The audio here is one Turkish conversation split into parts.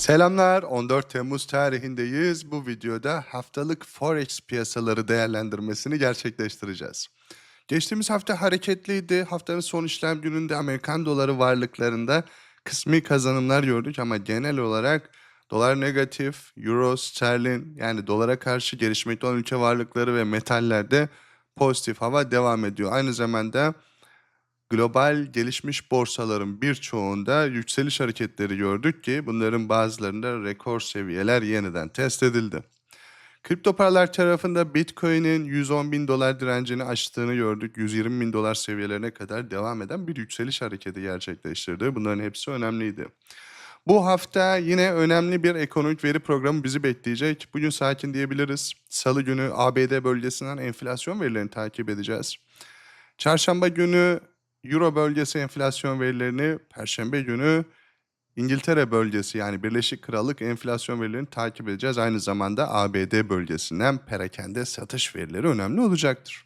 Selamlar, 14 Temmuz tarihindeyiz. Bu videoda haftalık Forex piyasaları değerlendirmesini gerçekleştireceğiz. Geçtiğimiz hafta hareketliydi. Haftanın son işlem gününde Amerikan doları varlıklarında kısmi kazanımlar gördük ama genel olarak dolar negatif, euro, sterlin yani dolara karşı gelişmekte olan ülke varlıkları ve metallerde pozitif hava devam ediyor. Aynı zamanda global gelişmiş borsaların birçoğunda yükseliş hareketleri gördük ki bunların bazılarında rekor seviyeler yeniden test edildi. Kripto paralar tarafında Bitcoin'in 110 bin dolar direncini aştığını gördük. 120 bin dolar seviyelerine kadar devam eden bir yükseliş hareketi gerçekleştirdi. Bunların hepsi önemliydi. Bu hafta yine önemli bir ekonomik veri programı bizi bekleyecek. Bugün sakin diyebiliriz. Salı günü ABD bölgesinden enflasyon verilerini takip edeceğiz. Çarşamba günü Euro bölgesi enflasyon verilerini, Perşembe günü İngiltere bölgesi yani Birleşik Krallık enflasyon verilerini takip edeceğiz. Aynı zamanda ABD bölgesinden perakende satış verileri önemli olacaktır.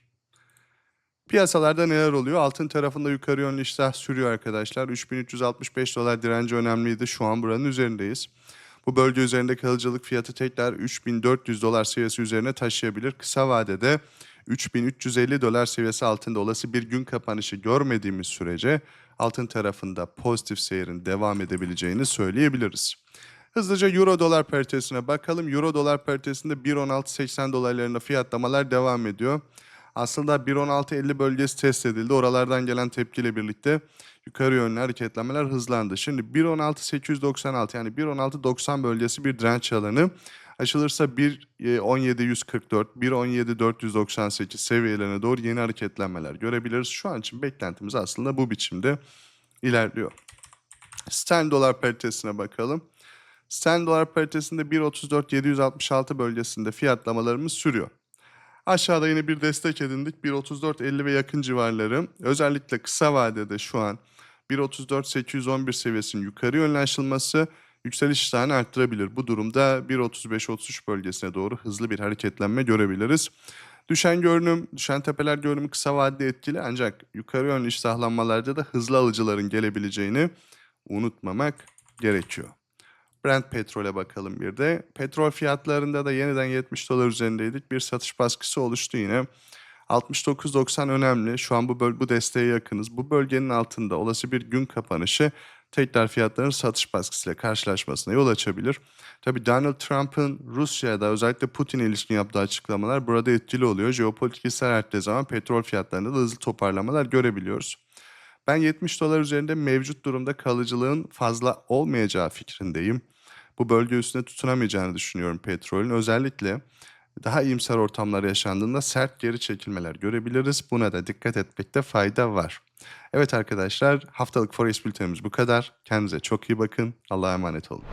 Piyasalarda neler oluyor? Altın tarafında yukarı yönlü iştah sürüyor arkadaşlar. 3365 dolar direnci önemliydi. Şu an buranın üzerindeyiz. Bu bölge üzerinde kalıcılık fiyatı tekrar 3400 dolar seviyesi üzerine taşıyabilir. Kısa vadede 3350 dolar seviyesi altında olası bir gün kapanışı görmediğimiz sürece altın tarafında pozitif seyrin devam edebileceğini söyleyebiliriz. Hızlıca euro dolar paritesine bakalım. Euro dolar paritesinde 1.1680 dolarlarında fiyatlamalar devam ediyor. Aslında 1.1650 bölgesi test edildi. Oralardan gelen tepkiyle birlikte yukarı yönlü hareketlenmeler hızlandı. Şimdi 1.16896 yani 1.1690 bölgesi bir direnç alanı. Aşılırsa 1.17144, 1.17498 seviyelerine doğru yeni hareketlenmeler görebiliriz. Şu an için beklentimiz aslında bu biçimde ilerliyor. Sterlin dolar paritesine bakalım. Sterlin dolar paritesinde 1.34.766 bölgesinde fiyatlamalarımız sürüyor. Aşağıda yine bir destek edindik. 1.34.50 ve yakın civarları. Özellikle kısa vadede şu an 1.34.811 seviyesinin yukarı yönlü aşılması yükseliş iştahını arttırabilir. Bu durumda 1.35-33 bölgesine doğru hızlı bir hareketlenme görebiliriz. Düşen görünüm, düşen tepeler görünümü kısa vadede etkili ancak yukarı yönlü iştahlanmalarda da hızlı alıcıların gelebileceğini unutmamak gerekiyor. Brent petrole bakalım bir de. Petrol fiyatlarında da yeniden 70 dolar üzerindeydik. Bir satış baskısı oluştu yine. 69.90 önemli. Şu an bu, bu desteğe yakınız. Bu bölgenin altında olası bir gün kapanışı tekrar fiyatların satış baskısıyla karşılaşmasına yol açabilir. Tabi Donald Trump'ın Rusya'da özellikle Putin'e ilişkin yaptığı açıklamalar burada etkili oluyor. Jeopolitik hisler arttığı zaman petrol fiyatlarında da hızlı toparlamalar görebiliyoruz. Ben 70 dolar üzerinde mevcut durumda kalıcılığın fazla olmayacağı fikrindeyim. Bu bölge üstünde tutunamayacağını düşünüyorum petrolün. Özellikle daha iyimser ortamlar yaşandığında sert geri çekilmeler görebiliriz. Buna da dikkat etmekte fayda var. Evet arkadaşlar haftalık Forex bültenimiz bu kadar. Kendinize çok iyi bakın. Allah'a emanet olun.